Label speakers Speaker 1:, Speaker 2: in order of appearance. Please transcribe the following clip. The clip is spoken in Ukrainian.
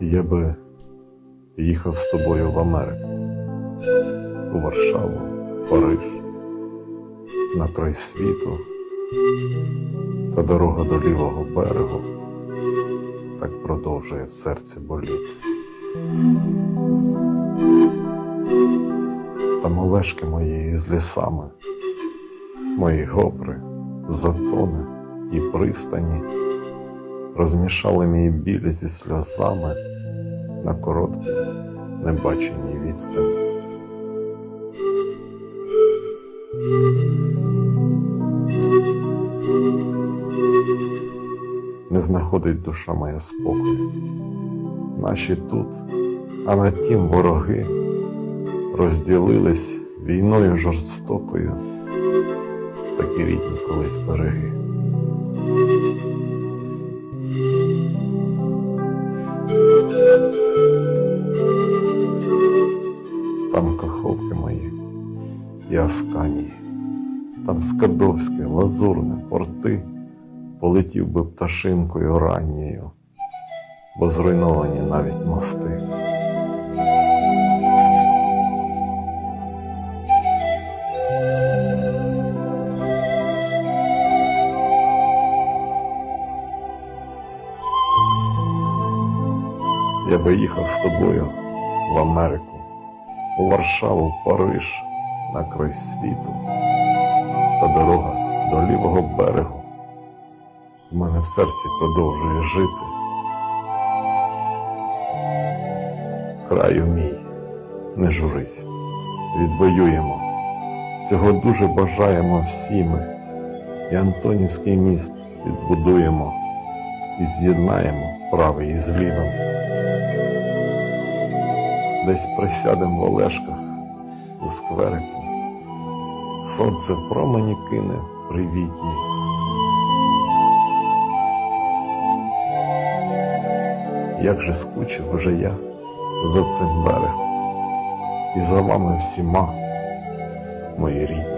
Speaker 1: Я би їхав з тобою в Америку, у Варшаву, Париж, на край світу, та дорога до лівого берегу так продовжує в серці боліти. Та молешки мої з лісами, мої гопри, затони і пристані розмішали мій біль зі сльозами на короткій, небаченій відстані. Не знаходить душа моя спокою. Наші тут, а на тім вороги розділились війною жорстокою, такі рідні колись береги. Там каховки мої і Асканії, там Скадовське, Лазурне, порти, полетів би пташинкою ранньою, бо зруйновані навіть мости. Я би їхав з тобою в Америку, у Варшаву, в Париж, на край світу, та дорога до лівого берегу. В мене в серці продовжує жити. Краю мій, не журись, відвоюємо. Цього дуже бажаємо всі ми, і Антонівський міст відбудуємо і з'єднаємо правий із лівим. Десь присядем в Олешках у скверику, сонце промені кине привітні. Як же скучив уже я за цим берегом і за вами всіма, мої рідні.